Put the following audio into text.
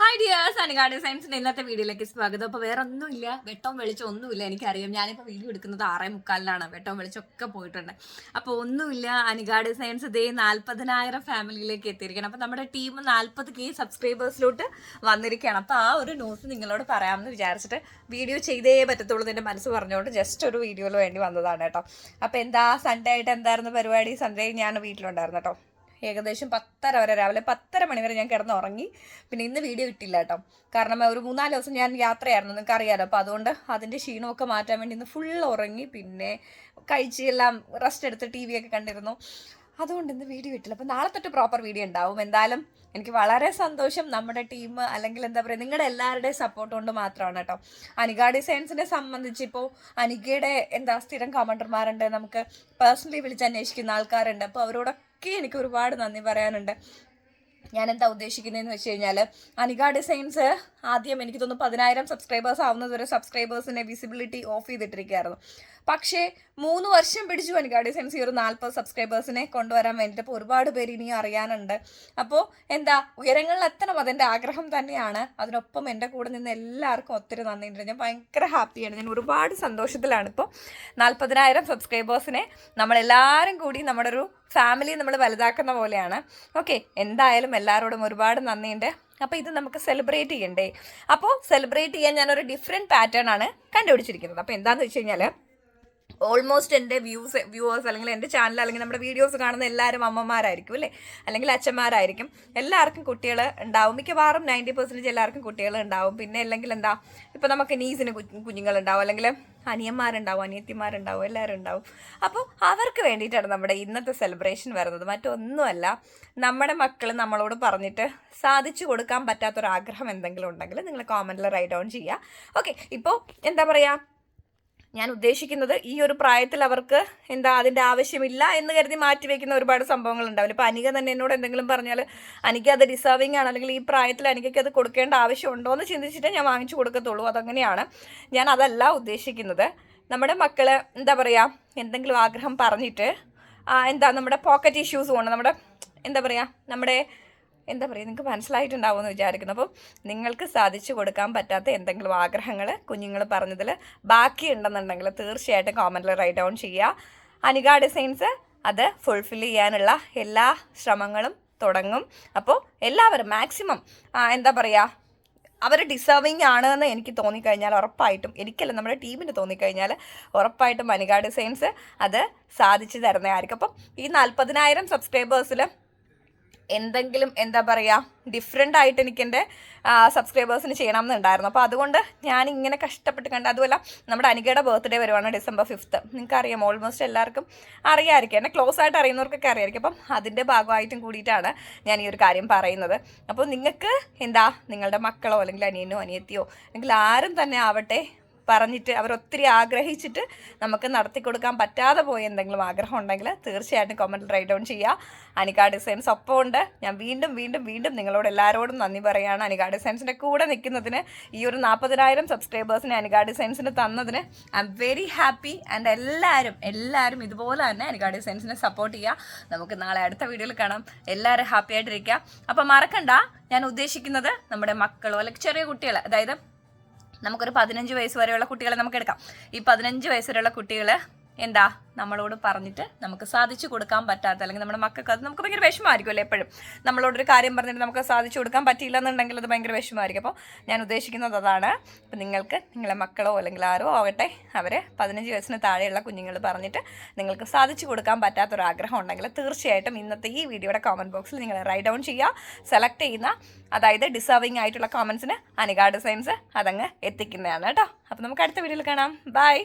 Hi dears Anika സയൻസിന്റെ ഇന്നത്തെ വീഡിയോയിലേക്ക് സ്വാഗതം. അപ്പോൾ വേറെ ഒന്നുമില്ല വെട്ടവും വെളിച്ചം ഒന്നുമില്ല എനിക്കറിയാം. ഞാനിപ്പോൾ വീഡിയോ എടുക്കുന്നത് ആറേ മുക്കാലിനാണ്. വെട്ടവും വെളിച്ചമൊക്കെ പോയിട്ടുണ്ട്. അപ്പോൾ ഒന്നുമില്ല അനികാ സയൻസ് ഇതേ നാൽപ്പതിനായിരം ഫാമിലിയിലേക്ക് എത്തിയിരിക്കണം അപ്പോൾ നമ്മുടെ ടീം നാൽപ്പത് കെ സബ്സ്ക്രൈബേഴ്സിലോട്ട് വന്നിരിക്കുകയാണ്. അപ്പോൾ ആ ഒരു ന്യൂസ് നിങ്ങളോട് പറയാമെന്ന് വിചാരിച്ചിട്ട് വീഡിയോ ചെയ്തേ പറ്റത്തുള്ളൂ എന്റെ മനസ്സ് പറഞ്ഞുകൊണ്ട് ജസ്റ്റ് ഒരു വീഡിയോയിൽ വേണ്ടി വന്നതാണ് കേട്ടോ. അപ്പോൾ എന്താ സൺഡേ ആയിട്ട് എന്തായിരുന്നു പരിപാടി? സൺഡേ ഞാൻ വീട്ടിലുണ്ടായിരുന്നു കേട്ടോ. ഏകദേശം പത്തര വരെ രാവിലെ പത്തര മണിവരെ ഞാൻ കിടന്ന് ഉറങ്ങി പിന്നെ ഇന്ന് വീഡിയോ ഇട്ടില്ല കേട്ടോ. കാരണം ഒരു മൂന്നാൽ ദിവസം ഞാൻ യാത്രയായിരുന്നു നിങ്ങൾക്ക് അറിയാമല്ലോ അപ്പോൾ അതുകൊണ്ട് അതിന്റെ ക്ഷീണമൊക്കെ മാറ്റാൻ വേണ്ടി ഇന്ന് ഫുൾ ഉറങ്ങി പിന്നെ കഴിച്ച് എല്ലാം റെസ്റ്റ് എടുത്ത് ടി വി ഒക്കെ കണ്ടിരുന്നു. അതുകൊണ്ട് ഇന്ന് വീഡിയോ ഇട്ടില്ല അപ്പോൾ നാളെ തൊട്ട് പ്രോപ്പർ വീഡിയോ ഉണ്ടാവും. എന്തായാലും എനിക്ക് വളരെ സന്തോഷം നമ്മുടെ ടീം അല്ലെങ്കിൽ എന്താ പറയുക നിങ്ങളുടെ എല്ലാവരുടെയും സപ്പോർട്ട് കൊണ്ട് മാത്രമാണ് കേട്ടോ. അനിക ഡിസൈൻസിനെ സംബന്ധിച്ച് ഇപ്പോൾ അനികയുടെ എന്താ സ്ഥിരം കമൻഡർമാരുണ്ട് നമുക്ക് പേഴ്സണലി വിളിച്ച് അന്വേഷിക്കുന്ന ആൾക്കാരുണ്ട്. അപ്പോൾ അവരോടൊക്കെ എനിക്ക് ഒരുപാട് നന്ദി പറയാനുണ്ട്. ഞാൻ എന്താ ഉദ്ദേശിക്കുന്നതെന്ന് വെച്ച് കഴിഞ്ഞാൽ അനിക ഡിസൈൻസ് ആദ്യം എനിക്ക് തോന്നുന്നു പതിനായിരം സബ്സ്ക്രൈബേഴ്സ് ആവുന്നതുവരെ സബ്സ്ക്രൈബേഴ്സിനെ വിസിബിലിറ്റി ഓഫ് ചെയ്തിട്ടിരിക്കുകയായിരുന്നു. പക്ഷേ മൂന്ന് വർഷം പിടിച്ചു അനിക ഡിസൈൻസ് ഈ ഒരു നാൽപ്പത് സബ്സ്ക്രൈബേഴ്സിനെ കൊണ്ടുവരാൻ വേണ്ടിയിട്ട് അപ്പോൾ ഒരുപാട് പേര് ഇനിയും അറിയാനുണ്ട്. അപ്പോൾ എന്താ ഉയരങ്ങളിൽ എത്തണം അതെന്റെ ആഗ്രഹം തന്നെയാണ്. അതിനൊപ്പം എന്റെ കൂടെ നിന്ന് എല്ലാവർക്കും ഒത്തിരി നന്ദിയുണ്ട് ഞാൻ ഭയങ്കര ഹാപ്പിയാണ് ഞാൻ ഒരുപാട് സന്തോഷത്തിലാണ് ഇപ്പോൾ നാൽപ്പതിനായിരം സബ്സ്ക്രൈബേഴ്സിനെ നമ്മളെല്ലാവരും കൂടി നമ്മുടെ ഒരു ഫാമിലി നമ്മൾ വലുതാക്കുന്ന പോലെയാണ്. ഓക്കെ എന്തായാലും എല്ലാവരോടും ഒരുപാട് നന്ദിയുണ്ട്. അപ്പോൾ ഇത് നമുക്ക് സെലിബ്രേറ്റ് ചെയ്യണ്ടേ? അപ്പോൾ സെലിബ്രേറ്റ് ചെയ്യാൻ ഞാനൊരു ഡിഫറെന്റ് പാറ്റേൺ ആണ് കണ്ടുപിടിച്ചിരിക്കുന്നത്. അപ്പോൾ എന്താണെന്ന് വെച്ച് കഴിഞ്ഞാൽ ഓൾമോസ്റ്റ് എന്റെ വ്യൂസ് വ്യൂവേഴ്സ് അല്ലെങ്കിൽ എന്റെ ചാനൽ അല്ലെങ്കിൽ നമ്മുടെ വീഡിയോസ് കാണുന്ന എല്ലാവരും അമ്മമാരായിരിക്കും അല്ലേ? അല്ലെങ്കിൽ അച്ഛന്മാരായിരിക്കും. എല്ലാവർക്കും കുട്ടികൾ ഉണ്ടാവും. മിക്കവാറും നയന്റി പെർസെന്റേജ് എല്ലാവർക്കും കുട്ടികൾ ഉണ്ടാവും. പിന്നെ അല്ലെങ്കിൽ എന്താ ഇപ്പോൾ നമുക്ക് നീസിന് കുഞ്ഞുങ്ങളുണ്ടാവും. അല്ലെങ്കിൽ അനിയന്മാരുണ്ടാവും അനിയത്തിമാരുണ്ടാവും എല്ലാവരും ഉണ്ടാവും. അപ്പോൾ അവർക്ക് വേണ്ടിയിട്ടാണ് നമ്മുടെ ഇന്നത്തെ സെലിബ്രേഷൻ വരുന്നത്. മറ്റൊന്നുമല്ല നമ്മുടെ മക്കൾ നമ്മളോട് പറഞ്ഞിട്ട് സാധിച്ചു കൊടുക്കാൻ പറ്റാത്തൊരാഗ്രഹം എന്തെങ്കിലും ഉണ്ടെങ്കിൽ നിങ്ങൾ കോമന്റിൽ റൈറ്റ് ഡൗൺ ചെയ്യുക. ഓക്കെ ഇപ്പോൾ എന്താ പറയുക ഞാൻ ഉദ്ദേശിക്കുന്നത് ഈ ഒരു പ്രായത്തിൽ അവർക്ക് എന്താ അതിന്റെ ആവശ്യമില്ല എന്ന് കരുതി മാറ്റിവെക്കുന്ന ഒരുപാട് സംഭവങ്ങൾ ഉണ്ടാവില്ല ഇപ്പോൾ അനിക തന്നെ എന്നോട് എന്തെങ്കിലും പറഞ്ഞാൽ അനിക്ക് അത് ഡിസേർവിംഗ് ആണ്. അല്ലെങ്കിൽ ഈ പ്രായത്തിൽ അനിക്കയ്ക്ക് അത് കൊടുക്കേണ്ട ആവശ്യമുണ്ടോ എന്ന് ചിന്തിച്ചിട്ട് ഞാൻ വാങ്ങിച്ചു കൊടുക്കത്തുള്ളൂ. അതങ്ങനെയാണ് ഞാൻ അതല്ല ഉദ്ദേശിക്കുന്നത്. നമ്മുടെ മക്കൾ എന്താ പറയുക എന്തെങ്കിലും ആഗ്രഹം പറഞ്ഞിട്ട് എന്താ നമ്മുടെ പോക്കറ്റ് ഇഷ്യൂസ് കൊണ്ട് നമ്മുടെ എന്താ പറയുക നമ്മുടെ എന്താ പറയുക നിങ്ങൾക്ക് മനസ്സിലായിട്ടുണ്ടാവുമെന്ന് വിചാരിക്കുന്നു. അപ്പം നിങ്ങൾക്ക് സാധിച്ചു കൊടുക്കാൻ പറ്റാത്ത എന്തെങ്കിലും ആഗ്രഹങ്ങൾ കുഞ്ഞുങ്ങൾ പറഞ്ഞതിൽ ബാക്കിയുണ്ടെന്നുണ്ടെങ്കിൽ തീർച്ചയായിട്ടും കോമന്റിൽ റൈറ്റ് ഡൗൺ ചെയ്യുക. അനിക ഡിസൈൻസ് അത് ഫുൾഫിൽ ചെയ്യാനുള്ള എല്ലാ ശ്രമങ്ങളും തുടങ്ങും. അപ്പോൾ എല്ലാവരും മാക്സിമം എന്താ പറയുക അവർ ഡിസേർവിങ് ആണ് എന്ന് എനിക്ക് തോന്നിക്കഴിഞ്ഞാൽ ഉറപ്പായിട്ടും എനിക്കല്ല നമ്മുടെ ടീമിന് തോന്നിക്കഴിഞ്ഞാൽ ഉറപ്പായിട്ടും അനിക ഡിസൈൻസ് അത് സാധിച്ചു തരുന്നതായിരിക്കും. അപ്പം ഈ നാൽപ്പതിനായിരം സബ്സ്ക്രൈബേഴ്സിൽ എന്തെങ്കിലും എന്താ പറയുക ഡിഫറെന്റ് ആയിട്ട് എനിക്ക് എന്റെ സബ്സ്ക്രൈബേഴ്സിന് ചെയ്യണം എന്നുണ്ടായിരുന്നു അപ്പോൾ അതുകൊണ്ട് ഞാൻ ഇങ്ങനെ കഷ്ടപ്പെട്ട് കണ്ട് അതുമല്ല നമ്മുടെ അനികയുടെ ബർത്ത്ഡേ വരുവാണ് ഡിസംബർ ഫിഫ്ത്ത് നിങ്ങൾക്ക് അറിയാം ഓൾമോസ്റ്റ് എല്ലാവർക്കും അറിയാമായിരിക്കും എന്നെ ക്ലോസ് ആയിട്ട് അറിയുന്നവർക്കൊക്കെ അറിയാമായിരിക്കും അപ്പം അതിന്റെ ഭാഗമായിട്ടും കൂടിയിട്ടാണ് ഞാൻ ഈ ഒരു കാര്യം പറയുന്നത്. അപ്പോൾ നിങ്ങൾക്ക് എന്താ നിങ്ങളുടെ മക്കളോ അല്ലെങ്കിൽ അനിയനോ അനിയത്തിയോ അല്ലെങ്കിൽ ആരും തന്നെ ആവട്ടെ പറഞ്ഞിട്ട് അവരൊത്തിരി ആഗ്രഹിച്ചിട്ട് നമുക്ക് നടത്തി കൊടുക്കാൻ പറ്റാതെ പോയ എന്തെങ്കിലും ആഗ്രഹം ഉണ്ടെങ്കിൽ തീർച്ചയായിട്ടും കമന്റിൽ റൈറ്റ് ഡൗൺ ചെയ്യുക അനിക ഡിസൈൻസ് ഒപ്പം ഉണ്ട്. ഞാൻ വീണ്ടും വീണ്ടും വീണ്ടും നിങ്ങളോട് എല്ലാവരോടും നന്ദി പറയുകയാണ് അനിക ഡിസൈൻസിന്റെ കൂടെ നിൽക്കുന്നതിന് ഈ ഒരു നാൽപ്പതിനായിരം സബ്സ്ക്രൈബേഴ്സിനെ അനിക ഡിസൈൻസിന് തന്നതിന് I'm very happy and എല്ലാവരും എല്ലാവരും ഇതുപോലെ തന്നെ അനിക ഡിസൈൻസിനെ സപ്പോർട്ട് ചെയ്യുക നമുക്ക് നാളെ അടുത്ത വീഡിയോയിൽ കാണാം. എല്ലാവരും ഹാപ്പി ആയിട്ടിരിക്കുക. അപ്പം മറക്കണ്ട. ഞാൻ ഉദ്ദേശിക്കുന്നത് നമ്മുടെ മക്കളോ അല്ലെങ്കിൽ ചെറിയ കുട്ടികൾ അതായത് നമുക്കൊരു പതിനഞ്ച് വയസ്സ് വരെയുള്ള കുട്ടികളെ നമുക്ക് എടുക്കാം. ഈ പതിനഞ്ച് വയസ്സ് വരെയുള്ള കുട്ടികൾ എന്താ നമ്മളോട് പറഞ്ഞിട്ട് നമുക്ക് സാധിച്ചു കൊടുക്കാൻ പറ്റാത്ത അല്ലെങ്കിൽ നമ്മുടെ മക്കൾക്ക് അത് നമുക്ക് ഭയങ്കര വിഷമമായിരിക്കുമല്ലോ എപ്പോഴും? നമ്മളോടൊരു കാര്യം പറഞ്ഞിട്ട് നമുക്ക് സാധിച്ചു കൊടുക്കാൻ പറ്റിയില്ല എന്നുണ്ടെങ്കിൽ അത് ഭയങ്കര വിഷമമായിരിക്കും. അപ്പോൾ ഞാൻ ഉദ്ദേശിക്കുന്നത് അതാണ് അപ്പോൾ നിങ്ങൾക്ക് നിങ്ങളുടെ മക്കളോ അല്ലെങ്കിൽ ആരോ ആവട്ടെ അവർ പതിനഞ്ച് വയസ്സിന് താഴെയുള്ള കുഞ്ഞുങ്ങൾ പറഞ്ഞിട്ട് നിങ്ങൾക്ക് സാധിച്ചു കൊടുക്കാൻ പറ്റാത്തൊരാഗ്രഹം ഉണ്ടെങ്കിൽ തീർച്ചയായിട്ടും ഇന്നത്തെ ഈ വീഡിയോയുടെ കോമന്റ് ബോക്സിൽ നിങ്ങൾ റൈറ്റ് ഡൗൺ ചെയ്യുക സെലക്ട് ചെയ്യുന്ന അതായത് ഡിസേർവിംഗ് ആയിട്ടുള്ള കോമൻസിന് അനിക ഡിസൈൻസ് അതങ്ങ് എത്തിക്കുന്നതാണ് കേട്ടോ. അപ്പോൾ നമുക്ക് അടുത്ത വീഡിയോയിൽ കാണാം. ബൈ